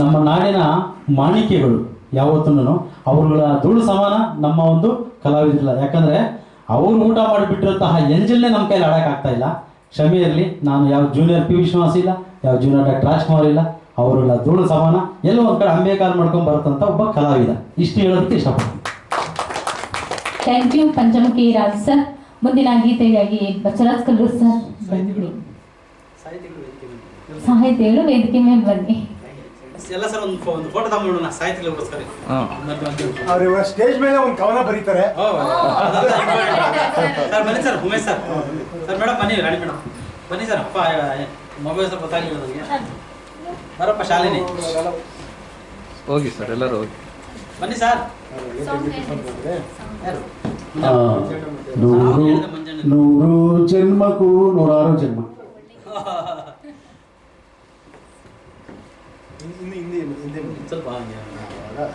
ನಮ್ಮ ನಾಡಿನ ಮಾಣಿಕ್ಯಗಳು ಯಾವತ್ತೂ ಅವರುಗಳ ಧೂಳು ಸಮಾನ ನಮ್ಮ ಒಂದು ಕಲಾವಿದರಿಲ್ಲ. ಯಾಕಂದ್ರೆ ಅವರು ಊಟ ಮಾಡಿಬಿಟ್ಟಿರುವಂತಹ ಎಂಜಲ್ನೇ ನಮ್ಮ ಕೈಲಿ ಆಡೋಕ್ಕಾಗ್ತಾ ಇಲ್ಲ. ಕ್ಷಮೆ ಇರಲಿ ನಾನು ಯಾವ ಜೂನಿಯರ್ ಪಿ ವಿಶ್ವಾಸ ಇಲ್ಲ ಯಾವ ಜೂನಿಯರ್ ಡಾಕ್ಟರ್ ರಾಜ್ಕುಮಾರ್ ಇಲ್ಲ ಅವರುಗಳ ಧೂಳು ಸಮಾನ ಎಲ್ಲ ಒಂದ್ ಕಡೆ ಅಂಬೇಕಾಲ್ ಮಾಡ್ಕೊಂಡು ಬರುತ್ತಂತ ಒಬ್ಬ ಕಲಾವಿದ. ಇಷ್ಟು ಹೇಳೋದಕ್ಕೆ ಇಷ್ಟಪಡ್ತೀನಿ. Thank you Panchamukhi Raj sir. ಮುಂದಿನ ಗೀತೆಗಾಗಿ ಬಸವರಾಜ್ ಕಲ್ಲೂರ್ ಸರ್. ಸಾಹಿತಿಗಳು ವೇದಿಕೆ ಮೇಲೆ ಬನ್ನಿ. ಎಲ್ಲ ಸರ್ ಒಂದು ಒಂದು ಫೋಟೋ ತಗೊಂಡು ಸಾಹಿತ್ಯಗಳಿಗೋಸ್ಕರ ಅವ್ರು ಇವಾಗ ಸ್ಟೇಜ್ ಮೇಲೆ ಒಂದು ಕವನ ಬರೀತಾರೆ. ಸರ್ ಬನ್ನಿ sir Umesh sir. Sir madam ಬನ್ನಿ ರಾಣಿ ಮೇಡಮ್. ಬನ್ನಿ ಸರ್ ಅಪ್ಪ ಮೊಬೈಲ್ ಸ್ವಲ್ಪ ಗೊತ್ತಾಗಿಲ್ಲ ನನಗೆ ಬರಪ್ಪ ಶಾಲಿನಿ. ಹೋಗಿ ಸರ್ ಎಲ್ಲರೂ ಹೋಗಿ. ಬನ್ನಿ ಸರ್. ನೂರು ನೂರು ಜನ್ಮಕ್ಕೂ ನೂರಾರು ಜನ್ಮ. இந்த இந்த இந்த சொல்பா அதான்